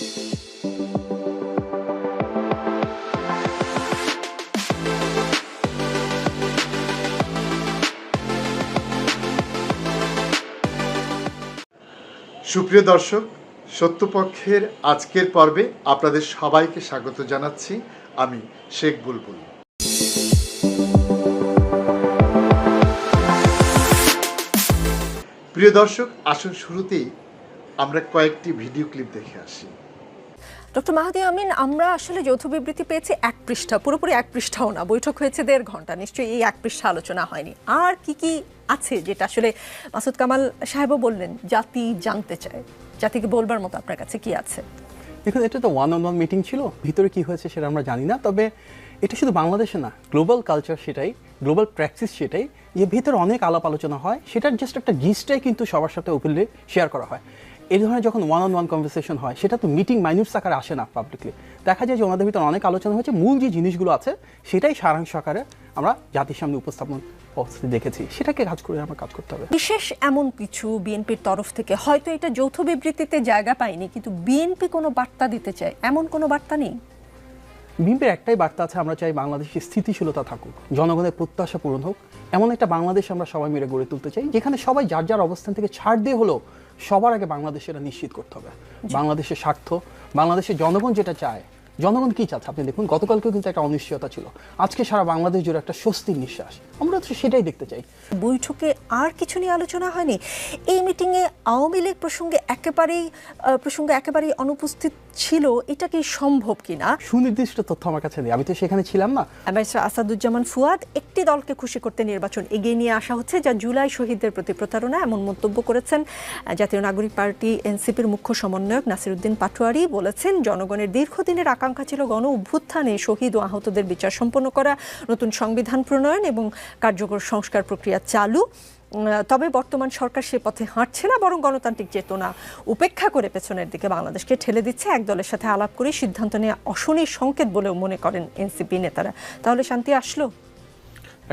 সুপ্রিয় দর্শক, সত্যপক্ষের আজকের পর্বে আপনাদের সবাইকে স্বাগত জানাচ্ছি আমি শেখ বুলবুল। প্রিয় দর্শক, আসুন শুরুতেই আমরা কয়েকটি ভিডিও ক্লিপ দেখে আসি। ডক্টর মাহাদি আমিন, আমরা আসলে যৌথ বিবৃতি পেয়েছি এক পৃষ্ঠা, পুরোপুরি এক পৃষ্ঠাও না। বৈঠক হয়েছে দেড় ঘণ্টা, নিশ্চয়ই এই এক পৃষ্ঠা আলোচনা হয়নি। আর কি কি আছে যেটা আসলে মাসুদ কামাল সাহেবও বললেন, জাতি জানতে চায়। জাতিকে বলবার মতো আপনার কাছে কি আছে? দেখুন, এটা তো ওয়ান অন ওয়ান মিটিং ছিল, ভিতরে কি হয়েছে সেটা আমরা জানি না, তবে এটা শুধু বাংলাদেশে না গ্লোবাল কালচার সেটাই গ্লোবাল প্র্যাকটিস সেটাই যে ভিতরে অনেক আলাপ আলোচনা হয়, সেটার জাস্ট একটা জিসটাই কিন্তু সবার সাথে ওপেনলি শেয়ার করা হয়। এই ধরনের যখন ওয়ান অন ওয়ান কনভারসেশন হয় সেটা তো মিটিং মাইনিউটস আকারে আসে না পাবলিকলি দেখা যায় যে ওনাদের ভিতরে অনেক আলোচনা হয়েছে মূল যে জিনিসগুলো আছে সেটাই সারাংশ আকারে আমরা জাতির সামনে উপস্থাপন দেখেছি। সেটাকে কাজ করে আমরা কাজ করতে হবে। বিশেষ এমন কিছু বিএনপির তরফ থেকে হয়তো এটা যৌথ বিবৃতিতে জায়গা পায়নি কিন্তু বিএনপি কোনো বার্তা দিতে চায়? এমন কোনো বার্তা নেই? বিএনপির একটাই বার্তা আছে আমরা চাই বাংলাদেশে স্থিতিশীলতা থাকুক জনগণের প্রত্যাশা পূরণ হোক। এমন একটা বাংলাদেশ আমরা সবাই মিলে গড়ে তুলতে চাই যেখানে সবাই যার যার অবস্থান থেকে ছাড় দিয়ে হলেও সবার আগে বাংলাদেশ এটা নিশ্চিত করতে হবে। বাংলাদেশের স্বার্থ, বাংলাদেশের জনগণ যেটা চায়, জনগণ কী চাচ্ছে? আপনি দেখুন, গতকালকেও কিন্তু একটা অনিশ্চয়তা ছিল। আজকে সারা বাংলাদেশ জুড়ে একটা স্বস্তির নিঃশ্বাস। আমরা তো সেটাই দেখতে চাই। বৈঠকে আর কিছু নিয়ে আলোচনা হয়নি। এই মিটিংয়ে আওয়ামী লীগ প্রসঙ্গে একেবারেই প্রসঙ্গে একেবারেই অনুপস্থিত ছিল এটা কি সম্ভব কিনা? সুনির্দিষ্ট তথ্য আমার কাছে নেই। আমি তো সেখানে ছিলাম না। ব্যারিস্টার আসাদুজ্জামান ফুয়াদ একটি দলকে খুশি করতে নির্বাচন এগিয়ে নিয়ে আসা হচ্ছে যা জুলাই শহীদদের প্রতি প্রতারণা এমন মন্তব্য করেছেন জাতীয় নাগরিক পার্টি এনসিপির মুখ্য সমন্বয়ক নাসিরুদ্দিন পাটোয়ারি বলেছেন জনগণের দীর্ঘদিনের আকাঙ্ক্ষা ছিল গণ অভ্যুত্থানে শহীদ ও আহতদের বিচার সম্পন্ন করা নতুন সংবিধান প্রণয়ন এবং কার্যকর সংস্কার প্রক্রিয়া চালু। তবে বর্তমান সরকার সে পথে হাঁটছে না, বরং গণতান্ত্রিক চেতনা উপেক্ষা করে পেছনের দিকে বাংলাদেশকে ঠেলে দিচ্ছে। এক দলের সাথে আলাপ করে সিদ্ধান্ত নেওয়া অশনির সংকেত বলেও মনে করেন এনসিপি নেতারা। তাহলে শান্তি আসলো?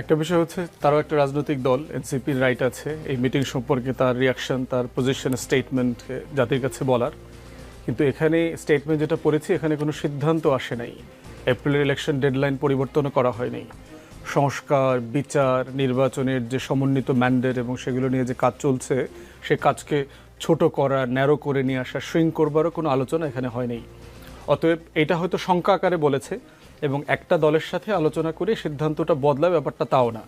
একটা বিষয় হচ্ছে, তারও একটা রাজনৈতিক দল, এনসিপির রাইট আছে। এই মিটিং সম্পর্কে তার রিয়াকশন তার পজিশন স্টেটমেন্ট জাতির কাছে বলার। কিন্তু এখানে স্টেটমেন্ট যেটা পড়েছি, এখানে কোনো সিদ্ধান্ত আসে নাই। এপ্রিলের ইলেকশন ডেডলাইন পরিবর্তনও করা হয়নি। সংস্কার বিচার নির্বাচনের যে সমন্বিত ম্যান্ডেট এবং সেগুলো নিয়ে যে কাজ চলছে সে কাজকে ছোট করা ন্যারো করে নিয়ে আসা সুইং করবারও কোনো আলোচনা এখানে হয়নি। অতএব এটা হয়তো শঙ্কা আকারে বলেছে এবং একটা দলের সাথে আলোচনা করে সিদ্ধান্তটা বদলা ব্যাপারটা তাও না।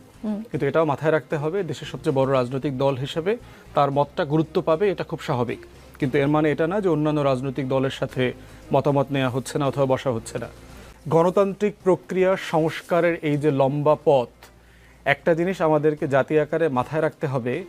কিন্তু এটাও মাথায় রাখতে হবে দেশের সবচেয়ে বড় রাজনৈতিক দল হিসেবে তার মতটা গুরুত্ব পাবে এটা খুব স্বাভাবিক। কিন্তু এর মানে এটা না যে অন্যান্য রাজনৈতিক দলের সাথে মতামত নেওয়া হচ্ছে না অথবা বসা হচ্ছে না। গণতান্ত্রিক প্রক্রিয়া সংস্কারের এই যে লম্বা পথ, একটা জিনিস আমাদেরকে জাতি আকারে মাথায় রাখতে হবে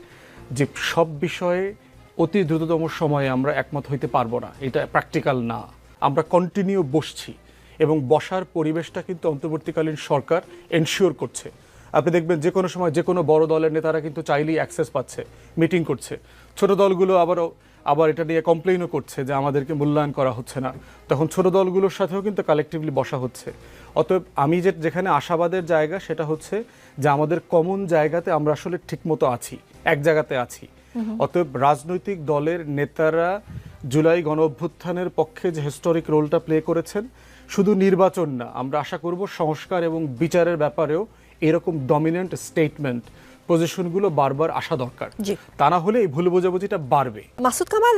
যে সব বিষয়ে অতি দ্রুততম সময়ে আমরা একমত হইতে পারব না। এটা প্র্যাকটিক্যাল না। আমরা কন্টিনিউ বসছি এবং বসার পরিবেশটা কিন্তু অন্তর্বর্তীকালীন সরকার এনশিওর করছে। আপনি দেখবেন যে কোনো সময় যে কোনো বড় দলের নেতারা কিন্তু চাইলেই অ্যাক্সেস পাচ্ছে মিটিং করছে। ছোট দলগুলো আবারও আবার এটা নিয়ে কমপ্লেইনও করছে যে আমাদেরকে মূল্যায়ন করা হচ্ছে না। তখন ছোট দলগুলোর সাথেও কিন্তু কালেকটিভলি বসা হচ্ছে। অতএব আমি যে যেখানে আশাবাদের জায়গা সেটা হচ্ছে যে আমাদের কমন জায়গাতে আমরা আসলে ঠিকমতো আছি এক জায়গাতে আছি। অতএব রাজনৈতিক দলের নেতারা জুলাই গণ অভ্যুত্থানের পক্ষে যে হিস্টোরিক রোলটা প্লে করেছেন শুধু নির্বাচন না আমরা আশা করব সংস্কার এবং বিচারের ব্যাপারেও এরকম ডমিনেন্ট স্টেটমেন্ট পজিশনগুলো বারবার আসা দরকার। জি। তা না হলে এই ভুল বোঝাবুঝিটা বাড়বে। মাসুদ কামাল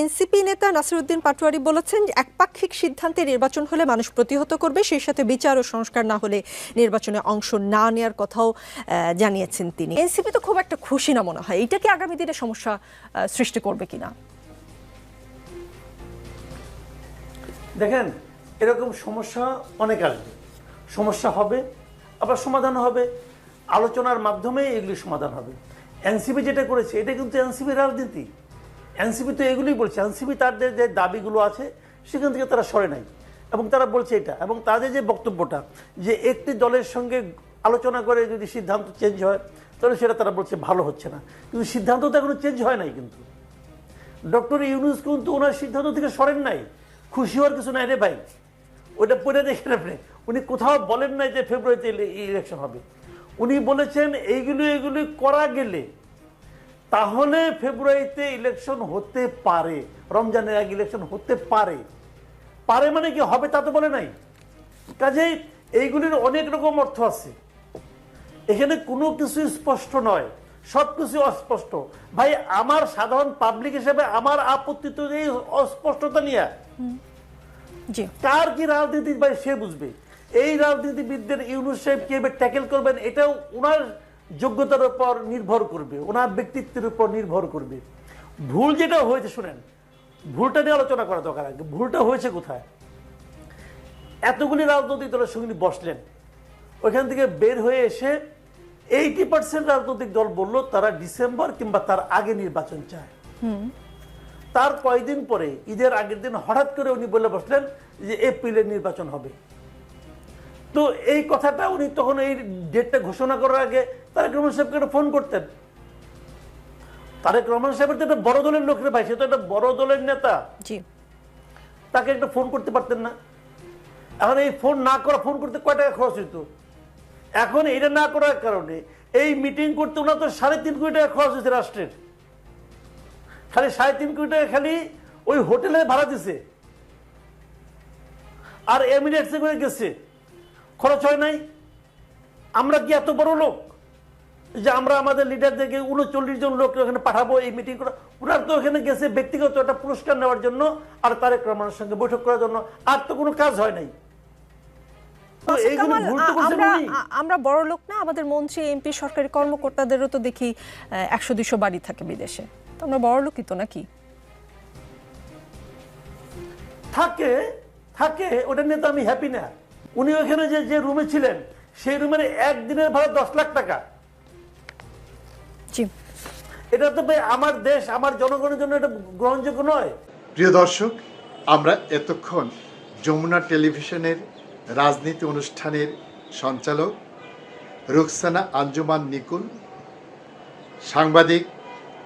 এনসিপি নেতা নাসিরুদ্দিন পাটোয়ারি বলেছেন যে একপাক্ষিক সিদ্ধান্তে নির্বাচন হলে মানুষ প্রতিহত করবে সেই সাথে বিচার ও সংস্কার না হলে নির্বাচনে অংশ না নেওয়ার কথাও জানিয়েছেন তিনি। এনসিপি তো খুব একটা খুশি না মনে হয়। এটা কি আগামী দিনে সমস্যা সৃষ্টি করবে কিনা? দেখেন এরকম সমস্যা অনেক আসবে। সমস্যা হবে আবার সমাধান হবে। আলোচনার মাধ্যমে এগুলি সমাধান হবে। এনসিপি যেটা করেছে, এটা কিন্তু এনসিপি রাজনীতি। এনসিপি তো এগুলোই বলছে। এনসিপি তাদের যে দাবিগুলো আছে, সেখান থেকে তারা সরে নাই। এবং তারা বলছে এটা। এবং তাদের যে বক্তব্যটা, যে একটি দলের সঙ্গে আলোচনা করে যদি সিদ্ধান্ত চেঞ্জ হয়, তাহলে সেটা তারা বলছে ভালো হচ্ছে না। কিন্তু সিদ্ধান্ত তো এখনও চেঞ্জ হয় নাই কিন্তু। ডক্টর ইউনুস কিন্তু ওনার সিদ্ধান্ত থেকে সরেন নাই। খুশি হওয়ার কিছু নাই রে ভাই। ওটা পড়ে দেখেন আপনি। উনি কোথাও বলেন নাই যে ফেব্রুয়ারিতে ইলেকশন হবে। উনি বলেছেন এইগুলো এগুলি করা গেলে তাহলে ফেব্রুয়ারিতে ইলেকশন হতে পারে। রমজানের আগে ইলেকশন হতে পারে। পারে মানে কি হবে তা তো বলে নাই। কাজেই এইগুলির অনেক রকম অর্থ আছে। এখানে কোনো কিছু স্পষ্ট নয়। সব কিছু অস্পষ্ট। ভাই, আমার সাধারণ পাবলিক হিসেবে আমার আপত্তি তো এই অস্পষ্টতা নিয়ে। কার কি রাজনীতি ভাই সে বুঝবে। এই রাজনীতিবিদদের ইউনুস সাহেব কীভাবে ট্যাকেল করবেন এটাও ওনার যোগ্যতার উপর নির্ভর করবে ওনার ব্যক্তিত্বের উপর নির্ভর করবে। ভুল যেটা হয়েছে শুনেন ভুলটা নিয়ে আলোচনা করা দরকার আগে। ভুলটা হয়েছে কোথায়? এতগুলি রাজনৈতিক দলের সঙ্গে বসলেন। ওইখান থেকে বের হয়ে এসে এইটি পার্সেন্ট রাজনৈতিক দল বলল তারা ডিসেম্বর কিংবা তার আগে নির্বাচন চায়। তার কয়েকদিন পরে ঈদের আগের দিন হঠাৎ করে উনি বলে বসলেন যে এপ্রিলে নির্বাচন হবে। তো এই কথাটা উনি তখন এই ডেটটা ঘোষণা করার আগে তারেক রহমান সাহেবকে একটা ফোন করতেন। তারেক রহমান সাহেবের তো একটা বড় দলের লোক রে ভাই সে তো একটা বড় দলের নেতা। তাকে একটা ফোন করতে পারতেন না। এখন এই ফোন না করা ফোন করতে কয় টাকা খরচ হইতো? এখন এটা না করার কারণে এই মিটিং করতে ওনার তো সাড়ে তিন কোটি টাকা খরচ হয়েছে রাষ্ট্রের। খালি সাড়ে তিন কোটি টাকা খালি ওই হোটেলে ভাড়া দিছে। আর এমিরেটসে করে গেছে। খরচ হয় নাই। আমরা কি এত বড় লোক? যে আমরা আমাদের লিডারদেরকে উনচল্লিশ জন লোক ওখানে পাঠাবো এই মিটিং করা ওনার তো ওখানে গেছে ব্যক্তিগত একটা পুরস্কার নেওয়ার জন্য আর তারেক রহমানের সঙ্গে বৈঠক করার জন্য। আর তো কোনো কাজ হয় নাই। তো মাসুদ এইগুলো কামাল, ভুল তো আ- করছেন আমরা। বড় লোক না আমাদের মন্ত্রী এমপি সরকারি কর্মকর্তাদেরও তো দেখি একশো দুশো বাড়ি থাকে বিদেশে। আমরা বড় লোকই তো নাকি? থাকে থাকে ওটা নিয়ে তো আমি হ্যাপি না। উনি ওখানে যে যে রুমে ছিলেন সেই রুমের একদিনের ভাড়া দশ লাখ টাকা। জি। এটা তো ভাই আমার দেশ আমার জনগণের জন্য এটা গ্রহণযোগ্য নয়। প্রিয় দর্শক আমরা এতক্ষণ যমুনা টেলিভিশনের রাজনীতি অনুষ্ঠানের সঞ্চালক রুকসানা আঞ্জুমান নিকুল সাংবাদিক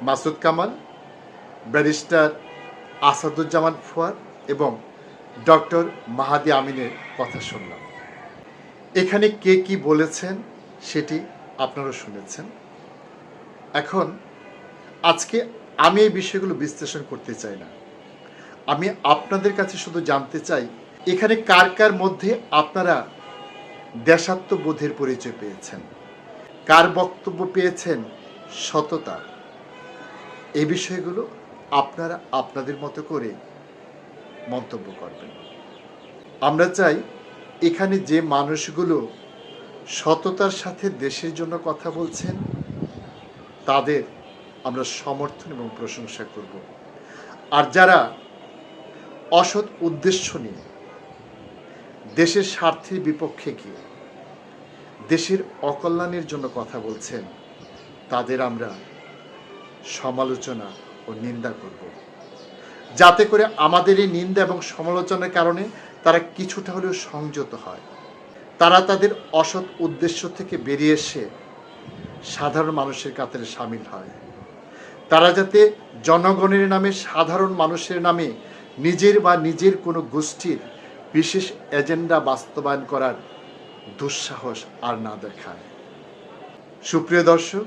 মাসুদ কামাল, ব্যারিস্টার আসাদুজ্জামান ফুয়াদ এবং ডক্টর মাহাদি আমিনের কথা শুনলাম। এখানে কে কি বলেছেন সেটি আপনারা শুনেছেন। এখন আজকে আমি এই বিষয়গুলো বিশ্লেষণ করতে চাই না। আমি আপনাদের কাছে শুধু জানতে চাই, এখানে কার কার মধ্যে আপনারা দেশাত্মবোধের পরিচয় পেয়েছেন? কার বক্তব্য পেয়েছেন সততা? এই বিষয়গুলো আপনারা আপনাদের মতো করে মন্তব্য করবেন। আমরা চাই এখানে যে মানুষগুলো সততার সাথে দেশের জন্য কথা বলছেন, তাদের আমরা সমর্থন এবং প্রশংসা করব। আর যারা অসৎ উদ্দেশ্য নিয়ে দেশের স্বার্থের বিপক্ষে গিয়ে দেশের অকল্যাণের জন্য কথা বলছেন, তাদের আমরা সমালোচনা ও নিন্দা করব। যাতে করে আমাদের এই নিন্দা এবং সমালোচনার কারণে তারা কিছুটা হলেও সংযত হয়। তারা তাদের অসৎ উদ্দেশ্য থেকে বেরিয়ে এসে সাধারণ মানুষের কাতারে সামিল হয়। তারা যাতে জনগণের নামে, সাধারণ মানুষের নামে নিজের বা নিজের কোনো গোষ্ঠীর বিশেষ এজেন্ডা বাস্তবায়ন করার দুঃসাহস আর না দেখায়। সুপ্রিয় দর্শক